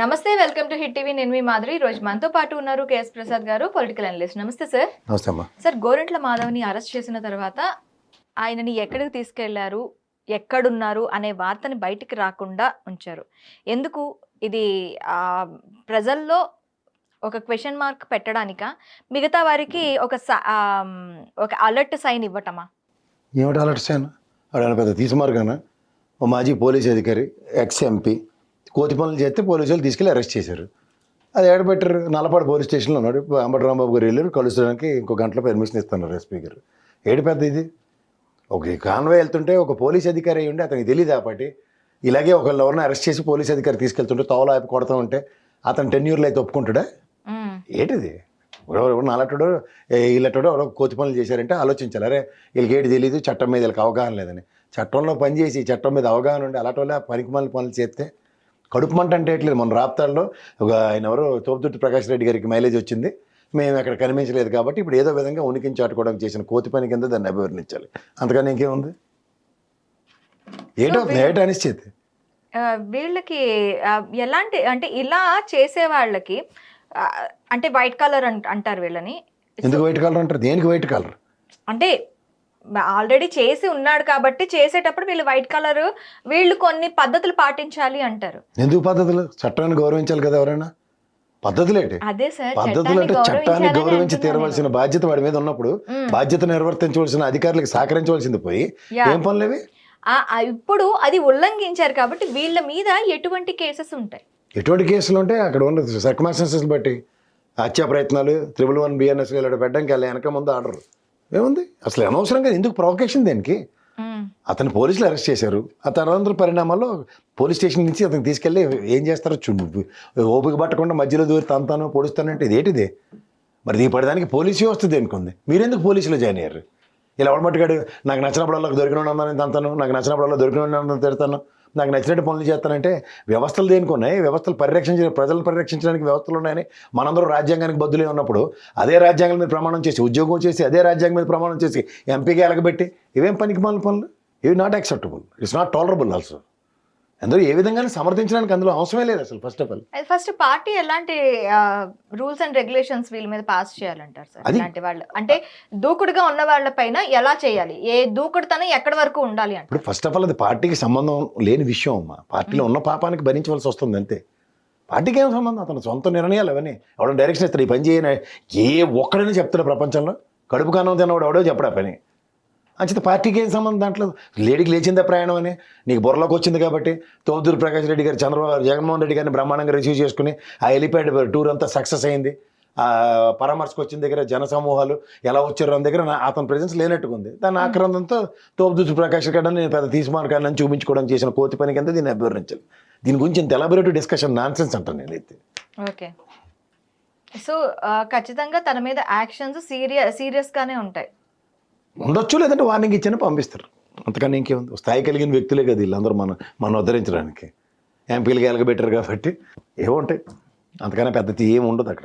నమస్తే welcome to hit TV. నేను మీ మాధురి. ఈ రోజు మనతో పాటు ఉన్నారు కేఎస్ ప్రసాద్ గారు పొలిటికల్ అనలిస్ట్. నమస్తే సార్. నమస్తే సార్ గోరెంట్ల మాధవ్ని అరెస్ట్ చేసిన తర్వాత ఆయనని ఎక్కడికి తీసుకెళ్ళారు ఎక్కడున్నారు అనే వార్తని బయటికి రాకుండా ఉంచారు. ఎందుకు? ఇది ప్రజల్లో ఒక క్వశ్చన్ మార్క్ పెట్టడానిక? మిగతా వారికి ఒక ఒక అలర్ట్ సైన్ ఇవ్వటమా? ఏమిటి అలర్ట్ వాడు పెద్ద ఓ మాజీ పోలీస్ అధికారి ఎక్స్ ఎంపీ కోతి పనులు చేస్తే పోలీసులు తీసుకెళ్ళి అరెస్ట్ చేశారు. అది ఏడబెట్టారు నల్లపాడు పోలీస్ స్టేషన్లో ఉన్నాడు. అంబటి రాంబాబు గారు వెళ్ళారు కలుసుకోవడానికి ఇంకో గంటలో పర్మిషన్ ఇస్తున్నారు ఎస్పీ గారు. ఏడు పెద్ద ఇది? ఒక కాన్వే వెళ్తుంటే ఒక పోలీస్ అధికారి అయ్యి ఉండి అతనికి తెలియదు పాటి. ఇలాగే ఒకళ్ళు ఎవరిని అరెస్ట్ చేసి పోలీస్ అధికారి తీసుకెళ్తుంటే తోవలో ఆపి కొడతా ఉంటే అతను టెన్ ఇయర్లో అయితే ఒప్పుకుంటాడా. ఏంటిది? ఎవరు నల్లటోడు వీళ్ళటోడు ఎవరో కోతి పనులు చేశారంటే ఆలోచించాలి. అరే వీళ్ళకి ఏంటి తెలియదు చట్టం మీద వీళ్ళకి అవగాహన లేదని. చట్టంలో పనిచేసి చట్టం మీద అవగాహన ఉండి అలాంటి పనికి మళ్ళీ పనులు చేస్తే కడుపు మంట అంటే ఎట్లేదు. మన రాప్తాల్లో ఒక ఆయన ఎవరో తోపుదుర్తి ప్రకాష్ రెడ్డి గారికి మైలేజ్ వచ్చింది. మేము అక్కడ కనిపించలేదు కాబట్టి ఇప్పుడు ఏదో విధంగా ఉనికిని చాటుకోవడానికి చేసిన కోతి పని కింద దాన్ని అభివర్ణించాలి. అంతకని ఇంకేముంది? ఏటో ఏటో అనిశ్చితి. వీళ్ళకి ఎలాంటి అంటే ఇలా చేసే వాళ్ళకి అంటే వైట్ కలర్ అంటారు వీళ్ళని. ఎందుకు వైట్ కలర్ అంటారు? దేనికి వైట్ కలర్? అంటే ఆల్రెడీ చేసి ఉన్నాడు కాబట్టి చేసేటప్పుడు వీళ్ళు వైట్ కలర్ వీళ్ళు కొన్ని పద్ధతులు పాటించాలి అంటారు. ఎందుకు పద్ధతులు? చట్టాన్ని గౌరవించాలి కదా ఎవరైనా? పద్ధతులు ఏంటి? అదే సార్ పద్ధతులు అంటే చట్టాన్ని గౌరవించి తీరవలసిన బాధ్యత వాడి మీద ఉన్నప్పుడు. బాధ్యత నిర్వర్తించవలసిన అధికారులకు సహకరించవలసింది పోయి. ఏం పనులు ఇవి ఇప్పుడు అది ఉల్లంఘించారు కాబట్టి వీళ్ళ మీద ఎటువంటి కేసెస్ ఉంటాయి? ఎటువంటి కేసులు ఉంటే అక్కడ ఉన్న సర్కమాస్టెన్సెస్ బట్టి హత్యా ప్రయత్నాలు త్రిబుల్ వన్ బిఎన్ఎస్ ఇలా పెట్టడానికి వెళ్ళి వెనక ముందు ఆర్డర్ ఏముంది? అసలు అనవసరంగా ఎందుకు ప్రొవకేషన్ దేనికి. అతను పోలీసులు అరెస్ట్ చేశారు. ఆ తర్వాత పరిణామాల్లో పోలీస్ స్టేషన్ నుంచి అతను తీసుకెళ్ళి ఏం చేస్తారో చూడు ఓపిక పట్టకుండా మధ్యలో దూరి తంతాను పొడుస్తానంటే ఇది ఏంటిది? మరి ఈ పడడానికి పోలీసు వ్యవస్థ దేనికి ఉంది? మీరెందుకు పోలీసులో జాయిన్ అయ్యారు? ఇలా ఎవడమట్టుగాడు నాకు నచ్చినప్పుడల్లా దొరికిన అందరిని తంతాను నాకు నచ్చినప్పుడల్లా దొరికిన అందరిని తిడతాను నాకు నచ్చినట్టు పనులు చేస్తానంటే వ్యవస్థలు దేనికి ఉన్నాయి. వ్యవస్థలు పరిరక్షించ ప్రజలను పరిరక్షించడానికి వ్యవస్థలు ఉన్నాయని మనందరూ రాజ్యాంగానికి బద్దులే ఉన్నప్పుడు అదే రాజ్యాంగం మీద ప్రమాణం చేసి ఉద్యోగం చేసి అదే రాజ్యాంగం మీద ప్రమాణం చేసి ఎంపీగా ఎలగబెట్టి ఇవేం పనికి మాలిన పనులు? ఇవి not acceptable it's not tolerable also అందరూ ఏ విధంగా సమర్థించడానికి అందులో అవసరమే లేదు అసలు first of all first party ఎలాంటి రూల్స్ అండ్ రెగ్యులేషన్స్ వీళ్ళ మీద పాస్ చేయాలంటారు సార్? ఇలాంటి వాళ్ళు అంటే దూకుడుగా ఉన్న వాళ్ళ పైన ఎలా చేయాలి? ఏ దూకుడుతనం ఎక్కడి వరకు ఉండాలి అంటే ఇప్పుడు ఫస్ట్ ఆఫ్ ఆల్ అది పార్టీకి సంబంధం లేని విషయం అమ్మా. పార్టీలో ఉన్న పాపానికి భరించవలసి వస్తుంది అంతే. పార్టీకి ఏం సంబంధం? అతను సొంత నిర్ణయాలు అవన్నీ. ఎవడో డైరెక్షన్ ఇస్తాడు ఈ పని చేయని ఏ ఒక్కడైనా చెప్తాడు ప్రపంచంలో. కడుపు కానం తిన్నవాడు ఎవడో చెప్పడా పని. అంచేత పార్టీకి ఏం సంబంధం దాంట్లో? లేడీకి లేచిందా ప్రయాణం అని? నీకు బుర్రలోకి వచ్చింది కాబట్టి తోదూరు ప్రకాష్ రెడ్డి గారు చంద్రబాబు జగన్మోహన్ రెడ్డి గారిని బ్రహ్మాండంగా రిసీవ్ చేసుకుని ఆ ఎలిపాడ్ టూర్ అంతా సక్సెస్ అయింది. పరామర్శకు వచ్చిన దగ్గర జన సమూహాలు ఎలా వచ్చారు అని దగ్గర నా- అతని ప్రెజెన్స్ లేనట్టుగా ఉంది దాని ఆక్రందంతో తోపుదూసు ప్రకాష్ రెడ్డి నేను పెద్ద తీసుమార్గాన్ని చూపించుకోవడం చేసిన కోతి పని కింద దీన్ని అభివర్ణించాలి. దీని గురించి ఇంత ఎలాబొరేటివ్ డిస్కషన్ నాన్ సెన్స్ అంటాను నేనైతే ఓకే. సో ఖచ్చితంగా తన మీద యాక్షన్స్ సీరియస్ సీరియస్గానే ఉంటాయి. ఉండొచ్చు లేదంటే వార్నింగ్ ఇచ్చిన పంపిస్తారు. అంతకన్నా ఇంకేముంది? స్థాయి కలిగిన వ్యక్తులే కదా వీళ్ళందరూ మనం మనం ఉద్ధరించడానికి. ఎంపీలకి ఎలగబెట్టారు కాబట్టి ఏముంటాయి అంతకన్నా పెద్ద ఏమి ఉండదు అక్కడ.